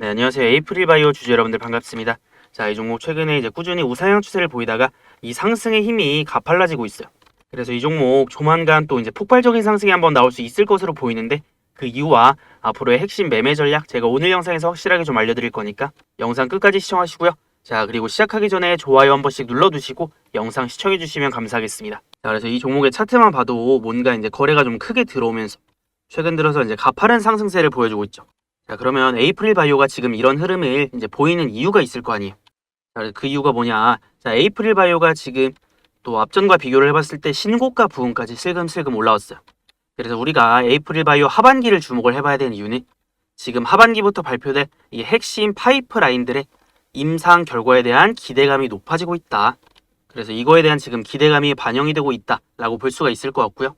네, 안녕하세요. 에이프릴 바이오 주주 여러분들 반갑습니다. 자, 이 종목 최근에 이제 꾸준히 우상향 추세를 보이다가 이 상승의 힘이 가팔라지고 있어요. 그래서 이 종목 조만간 또 이제 폭발적인 상승이 한번 나올 수 있을 것으로 보이는데 그 이유와 앞으로의 핵심 매매 전략 제가 오늘 영상에서 확실하게 좀 알려드릴 거니까 영상 끝까지 시청하시고요. 자, 그리고 시작하기 전에 좋아요 한 번씩 눌러두시고 영상 시청해주시면 감사하겠습니다. 자, 그래서 이 종목의 차트만 봐도 뭔가 이제 거래가 좀 크게 들어오면서 최근 들어서 이제 가파른 상승세를 보여주고 있죠. 자, 그러면 에이프릴 바이오가 지금 이런 흐름을 이제 보이는 이유가 있을 거 아니에요. 자, 그 이유가 뭐냐. 자, 에이프릴 바이오가 지금 또 앞전과 비교를 해봤을 때 신고가 부분까지 슬금슬금 올라왔어요. 그래서 우리가 에이프릴 바이오 하반기를 주목을 해봐야 되는 이유는 지금 하반기부터 발표될 이 핵심 파이프라인들의 임상 결과에 대한 기대감이 높아지고 있다. 그래서 이거에 대한 지금 기대감이 반영이 되고 있다라고 볼 수가 있을 것 같고요.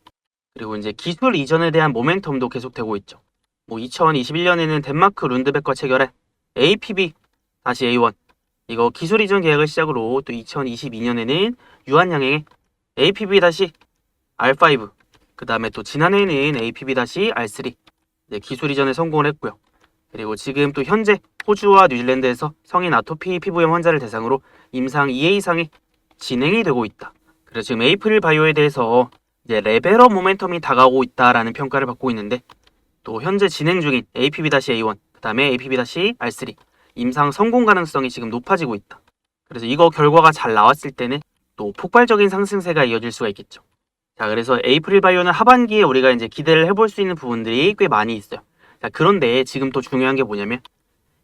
그리고 이제 기술 이전에 대한 모멘텀도 계속되고 있죠. 뭐 2021년에는 덴마크 룬드백과 체결한 APB 다시 A1 이거 기술 이전 계약을 시작으로 또 2022년에는 유한양행의 APB 다시 R5 그 다음에 또 지난해에는 APB 다시 R3 네, 기술 이전에 성공을 했고요. 그리고 지금 또 현재 호주와 뉴질랜드에서 성인 아토피 피부염 환자를 대상으로 임상 2A 이상이 진행이 되고 있다. 그래서 지금 에이프릴 바이오에 대해서 이제 레벨업 모멘텀이 다가오고 있다라는 평가를 받고 있는데 또 현재 진행 중인 APB-A1, 그 다음에 APB-R3 임상 성공 가능성이 지금 높아지고 있다. 그래서 이거 결과가 잘 나왔을 때는 또 폭발적인 상승세가 이어질 수가 있겠죠. 자, 그래서 에이프릴 바이오는 하반기에 우리가 이제 기대를 해볼 수 있는 부분들이 꽤 많이 있어요. 자, 그런데 지금 또 중요한 게 뭐냐면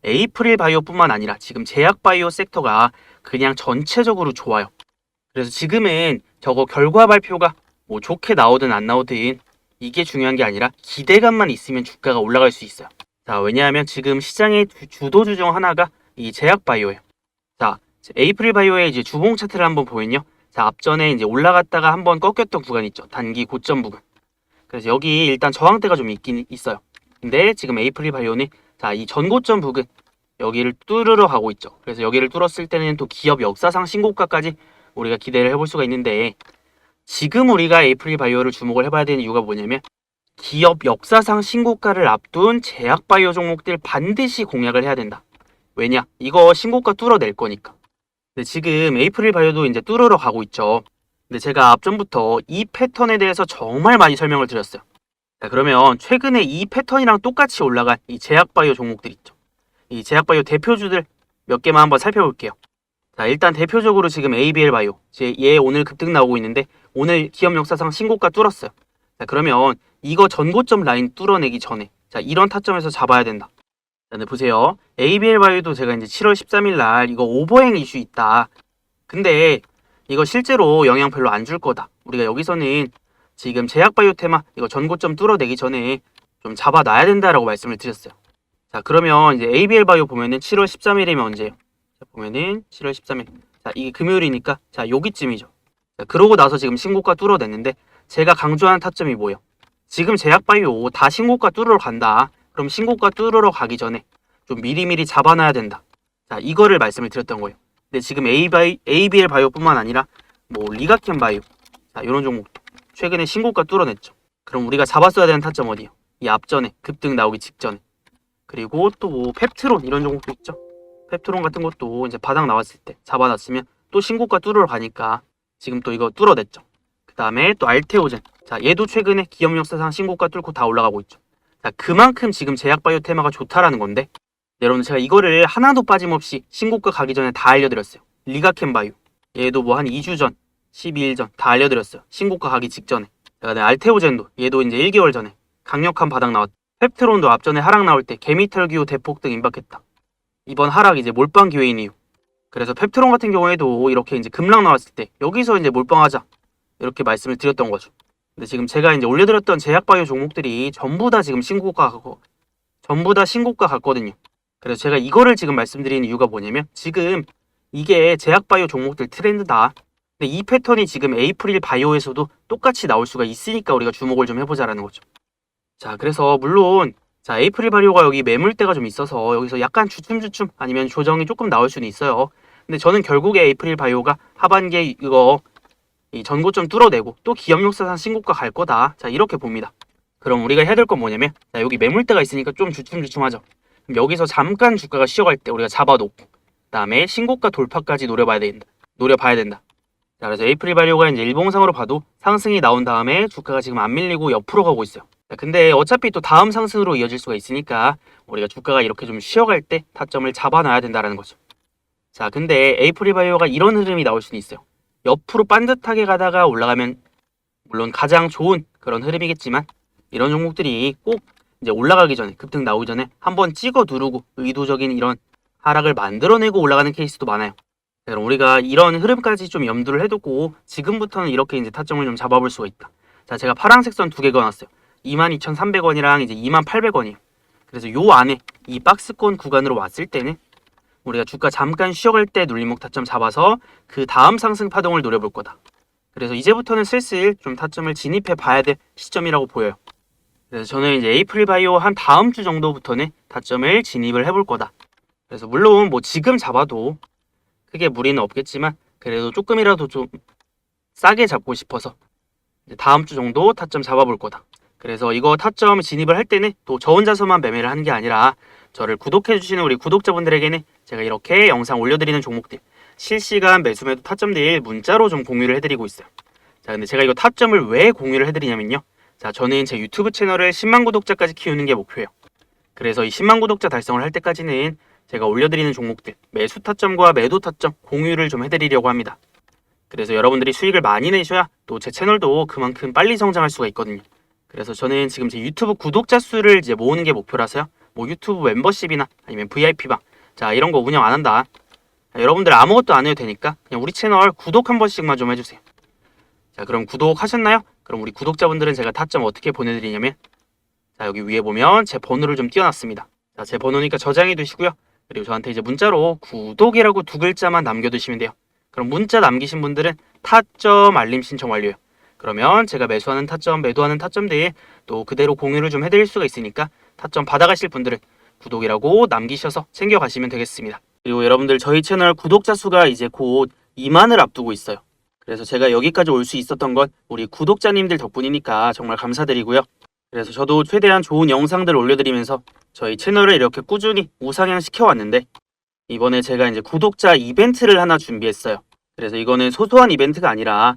에이프릴 바이오뿐만 아니라 지금 제약 바이오 섹터가 그냥 전체적으로 좋아요. 그래서 지금은 저거 결과 발표가 뭐 좋게 나오든 안 나오든 이게 중요한 게 아니라 기대감만 있으면 주가가 올라갈 수 있어요. 자, 왜냐하면 지금 시장의 주- 주도주 중 하나가 이 제약 바이오예요. 자, 에이프릴 바이오의 이제 주봉 차트를 한번 보면요. 자, 앞전에 이제 올라갔다가 한번 꺾였던 구간 있죠. 단기 고점 부분. 그래서 여기 일단 저항대가 좀 있긴 있어요. 근데 지금 에이프릴 바이오는 자, 이 전고점 부근 여기를 뚫으러 가고 있죠. 그래서 여기를 뚫었을 때는 또 기업 역사상 신고가까지 우리가 기대를 해볼 수가 있는데 지금 우리가 에이프릴 바이오를 주목을 해봐야 되는 이유가 뭐냐면 기업 역사상 신고가를 앞둔 제약 바이오 종목들 반드시 공략을 해야 된다. 왜냐? 이거 신고가 뚫어낼 거니까. 근데 지금 에이프릴 바이오도 이제 뚫으러 가고 있죠. 근데 제가 앞전부터 이 패턴에 대해서 정말 많이 설명을 드렸어요. 자, 그러면 최근에 이 패턴이랑 똑같이 올라간 이 제약 바이오 종목들 있죠. 이 제약 바이오 대표주들 몇 개만 한번 살펴볼게요. 자, 일단 대표적으로 지금 ABL 바이오. 제- 얘 오늘 급등 나오고 있는데 오늘 기업 역사상 신고가 뚫었어요. 자, 그러면 이거 전고점 라인 뚫어내기 전에 자, 이런 타점에서 잡아야 된다. 자, 네, 보세요. ABL 바이오도 제가 이제 7월 13일 날 이거 오버행 이슈 있다. 근데 이거 실제로 영향 별로 안 줄 거다. 우리가 여기서는 지금 제약 바이오 테마 이거 전고점 뚫어내기 전에 좀 잡아놔야 된다라고 말씀을 드렸어요. 자, 그러면 이제 ABL 바이오 보면은 7월 13일이면 언제예요? 자, 보면은 7월 13일. 자, 이게 금요일이니까 자, 여기쯤이죠. 자, 그러고 나서 지금 신고가 뚫어냈는데 제가 강조하는 타점이 뭐예요? 지금 제약바이오 다 신고가 뚫으러 간다. 그럼 신고가 뚫으러 가기 전에 좀 미리미리 잡아놔야 된다. 자, 이거를 말씀을 드렸던 거예요. 근데 지금 ABI, ABL 바이오뿐만 아니라 뭐 리가켄 바이오, 자, 이런 종목도 최근에 신고가 뚫어냈죠. 그럼 우리가 잡았어야 되는 타점 어디요? 이 앞전에 급등 나오기 직전에. 그리고 또 뭐 펩트론 이런 종목도 있죠. 펩트론 같은 것도 이제 바닥 나왔을 때 잡아놨으면 또 신고가 뚫으러 가니까 지금 또 이거 뚫어냈죠. 그 다음에 또 알테오젠. 자, 얘도 최근에 기업 역사상 신고가 뚫고 다 올라가고 있죠. 자, 그만큼 지금 제약바이오 테마가 좋다라는 건데, 여러분 제가 이거를 하나도 빠짐없이 신고가 가기 전에 다 알려드렸어요. 리가켄 바이오. 얘도 뭐 한 2주 전, 12일 전 다 알려드렸어요. 신고가 가기 직전에. 그다음에 알테오젠도 얘도 이제 1개월 전에 강력한 바닥 나왔. 펩트론도 앞전에 하락 나올 때 개미털 기호 대폭 등 임박했다. 이번 하락 이제 몰빵 기회인 이유. 그래서 펩트론 같은 경우에도 이렇게 이제 급락 나왔을 때 여기서 이제 몰빵하자 이렇게 말씀을 드렸던 거죠. 근데 지금 제가 이제 올려드렸던 제약바이오 종목들이 전부 다 지금 신고가 가고 전부 다 신고가 갔거든요. 그래서 제가 이거를 지금 말씀드리는 이유가 뭐냐면 지금 이게 제약바이오 종목들 트렌드다. 근데 이 패턴이 지금 에이프릴 바이오에서도 똑같이 나올 수가 있으니까 우리가 주목을 좀 해보자라는 거죠. 자, 그래서 물론 자 에이프릴 바이오가 여기 매물대가 좀 있어서 여기서 약간 주춤주춤 아니면 조정이 조금 나올 수는 있어요. 근데 저는 결국에 에이프릴 바이오가 하반기에 이거 이 전고점 뚫어내고 또 기업 역사상 신고가 갈 거다. 자 이렇게 봅니다. 그럼 우리가 해야 될 건 뭐냐면 자 여기 매물대가 있으니까 좀 주춤주춤하죠. 여기서 잠깐 주가가 쉬어갈 때 우리가 잡아놓고 그다음에 신고가 돌파까지 노려봐야 된다. 노려봐야 된다. 자, 그래서 에이프릴 바이오가 이제 일봉상으로 봐도 상승이 나온 다음에 주가가 지금 안 밀리고 옆으로 가고 있어요. 자, 근데 어차피 또 다음 상승으로 이어질 수가 있으니까 우리가 주가가 이렇게 좀 쉬어갈 때 타점을 잡아놔야 된다라는 거죠. 자, 근데 에이프릴 바이오가 이런 흐름이 나올 수는 있어요. 옆으로 반듯하게 가다가 올라가면 물론 가장 좋은 그런 흐름이겠지만 이런 종목들이 꼭 이제 올라가기 전에 급등 나오기 전에 한번 찍어 누르고 의도적인 이런 하락을 만들어내고 올라가는 케이스도 많아요. 자, 그럼 우리가 이런 흐름까지 좀 염두를 해두고 지금부터는 이렇게 이제 타점을 좀 잡아볼 수가 있다. 자, 제가 파란색 선 두 개 그어놨어요. 22,300원이랑 이제 2,800원이에요. 그래서 요 안에 이 박스권 구간으로 왔을 때는 우리가 주가 잠깐 쉬어갈 때 눌림목 타점 잡아서 그 다음 상승 파동을 노려볼 거다. 그래서 이제부터는 슬슬 좀 타점을 진입해 봐야 될 시점이라고 보여요. 그래서 저는 이제 에이프릴 바이오 한 다음 주 정도부터는 타점을 진입을 해볼 거다. 그래서 물론 뭐 지금 잡아도 크게 무리는 없겠지만 그래도 조금이라도 좀 싸게 잡고 싶어서 다음 주 정도 타점 잡아볼 거다. 그래서 이거 타점 진입을 할 때는 또 저 혼자서만 매매를 하는 게 아니라 저를 구독해주시는 우리 구독자분들에게는 제가 이렇게 영상 올려드리는 종목들 실시간 매수 매도 타점들 문자로 좀 공유를 해드리고 있어요. 자, 근데 제가 이거 타점을 왜 공유를 해드리냐면요. 자, 저는 제 유튜브 채널을 10만 구독자까지 키우는 게 목표예요. 그래서 이 10만 구독자 달성을 할 때까지는 제가 올려드리는 종목들 매수 타점과 매도 타점 공유를 좀 해드리려고 합니다. 그래서 여러분들이 수익을 많이 내셔야 또 제 채널도 그만큼 빨리 성장할 수가 있거든요. 그래서 저는 지금 제 유튜브 구독자 수를 이제 모으는 게 목표라서요. 뭐 유튜브 멤버십이나 아니면 VIP방 자 이런 거 운영 안 한다. 자, 여러분들 아무것도 안 해도 되니까 그냥 우리 채널 구독 한 번씩만 좀 해주세요. 자 그럼 구독하셨나요? 그럼 우리 구독자분들은 제가 타점 어떻게 보내드리냐면 자 여기 위에 보면 제 번호를 좀 띄워놨습니다. 자 제 번호니까 저장해 두시고요. 그리고 저한테 이제 문자로 구독이라고 두 글자만 남겨두시면 돼요. 그럼 문자 남기신 분들은 타점 알림 신청 완료요. 그러면 제가 매수하는 타점, 매도하는 타점들 또 그대로 공유를 좀 해드릴 수가 있으니까 타점 받아가실 분들은 구독이라고 남기셔서 챙겨가시면 되겠습니다. 그리고 여러분들 저희 채널 구독자 수가 이제 곧 2만을 앞두고 있어요. 그래서 제가 여기까지 올 수 있었던 건 우리 구독자님들 덕분이니까 정말 감사드리고요. 그래서 저도 최대한 좋은 영상들 올려드리면서 저희 채널을 이렇게 꾸준히 우상향 시켜왔는데 이번에 제가 이제 구독자 이벤트를 하나 준비했어요. 그래서 이거는 소소한 이벤트가 아니라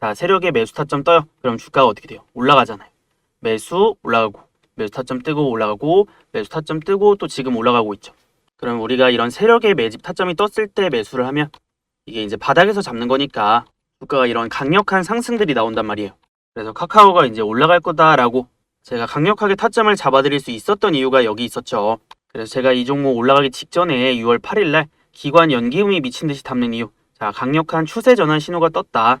자 세력의 매수 타점 떠요. 그럼 주가가 어떻게 돼요? 올라가잖아요. 매수 올라가고 매수 타점 뜨고 올라가고 매수 타점 뜨고 또 지금 올라가고 있죠. 그럼 우리가 이런 세력의 매집 타점이 떴을 때 매수를 하면 이게 이제 바닥에서 잡는 거니까 주가가 이런 강력한 상승들이 나온단 말이에요. 그래서 카카오가 이제 올라갈 거다라고 제가 강력하게 타점을 잡아드릴 수 있었던 이유가 여기 있었죠. 그래서 제가 이 종목 올라가기 직전에 6월 8일 날 기관 연기음이 미친 듯이 담는 이유. 자, 강력한 추세 전환 신호가 떴다.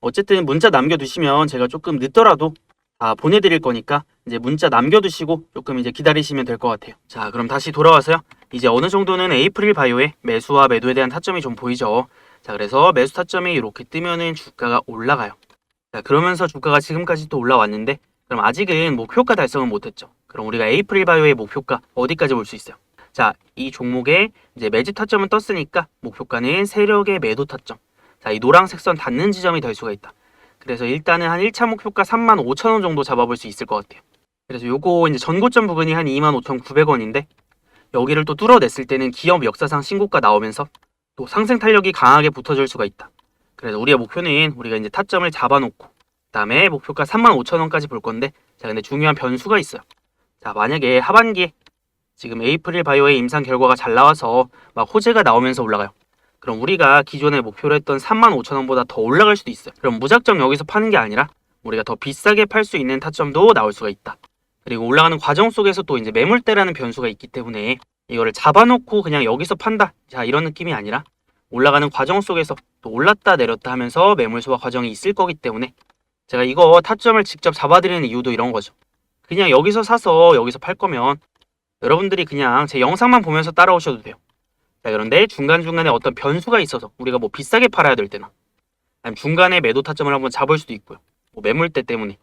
어쨌든 문자 남겨두시면 제가 조금 늦더라도 다 보내드릴 거니까 이제 문자 남겨두시고 조금 이제 기다리시면 될 것 같아요. 자 그럼 다시 돌아와서요. 이제 어느 정도는 에이프릴 바이오의 매수와 매도에 대한 타점이 좀 보이죠. 자 그래서 매수 타점이 이렇게 뜨면은 주가가 올라가요. 자 그러면서 주가가 지금까지 또 올라왔는데 그럼 아직은 목표가 달성은 못했죠. 그럼 우리가 에이프릴 바이오의 목표가 어디까지 볼수 있어요? 자, 이 종목에 이제 매집 타점은 떴으니까 목표가는 세력의 매도 타점. 자, 이 노란색 선 닿는 지점이 될 수가 있다. 그래서 일단은 한 1차 목표가 35,000원 정도 잡아볼 수 있을 것 같아요. 그래서 요거 이제 전고점 부분이 한 25,900원인데 여기를 또 뚫어냈을 때는 기업 역사상 신고가 나오면서 또 상승 탄력이 강하게 붙어줄 수가 있다. 그래서 우리의 목표는 우리가 이제 타점을 잡아놓고 그다음에 목표가 35,000원까지 볼 건데 자 근데 중요한 변수가 있어요. 자 만약에 하반기에 지금 에이프릴 바이오의 임상 결과가 잘 나와서 막 호재가 나오면서 올라가요. 그럼 우리가 기존에 목표로 했던 35,000원보다 더 올라갈 수도 있어요. 그럼 무작정 여기서 파는 게 아니라 우리가 더 비싸게 팔 수 있는 타점도 나올 수가 있다. 그리고 올라가는 과정 속에서 또 이제 매물대라는 변수가 있기 때문에 이거를 잡아놓고 그냥 여기서 판다. 자, 이런 느낌이 아니라 올라가는 과정 속에서 또 올랐다 내렸다 하면서 매물 소화 과정이 있을 거기 때문에 제가 이거 타점을 직접 잡아드리는 이유도 이런 거죠. 그냥 여기서 사서 여기서 팔 거면 여러분들이 그냥 제 영상만 보면서 따라오셔도 돼요. 자, 그런데 중간중간에 어떤 변수가 있어서 우리가 뭐 비싸게 팔아야 될 때나 아니면 중간에 매도 타점을 한번 잡을 수도 있고요. 뭐 매물대 때문에.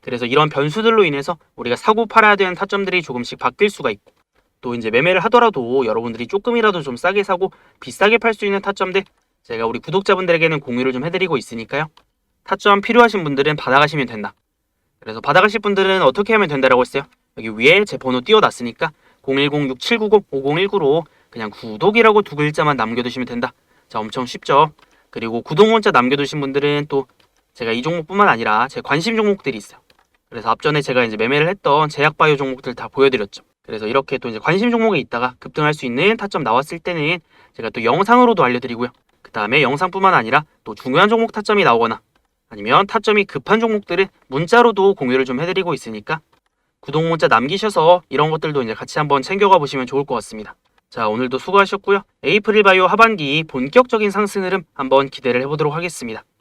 그래서 이런 변수들로 인해서 우리가 사고 팔아야 되는 타점들이 조금씩 바뀔 수가 있고 또 이제 매매를 하더라도 여러분들이 조금이라도 좀 싸게 사고 비싸게 팔 수 있는 타점들 제가 우리 구독자분들에게는 공유를 좀 해드리고 있으니까요. 타점 필요하신 분들은 받아가시면 된다. 그래서 받아가실 분들은 어떻게 하면 된다라고 했어요? 여기 위에 제 번호 띄워놨으니까 010-6790-5019로 그냥 구독이라고 두 글자만 남겨두시면 된다. 자, 엄청 쉽죠? 그리고 구독 문자 남겨두신 분들은 또 제가 이 종목뿐만 아니라 제 관심 종목들이 있어요. 그래서 앞전에 제가 이제 매매를 했던 제약바이오 종목들 다 보여드렸죠. 그래서 이렇게 또 이제 관심 종목에 있다가 급등할 수 있는 타점 나왔을 때는 제가 또 영상으로도 알려드리고요. 그 다음에 영상뿐만 아니라 또 중요한 종목 타점이 나오거나 아니면 타점이 급한 종목들은 문자로도 공유를 좀 해드리고 있으니까 구독 문자 남기셔서 이런 것들도 이제 같이 한번 챙겨가 보시면 좋을 것 같습니다. 자, 오늘도 수고하셨고요. 에이프릴 바이오 하반기 본격적인 상승 흐름 한번 기대를 해보도록 하겠습니다.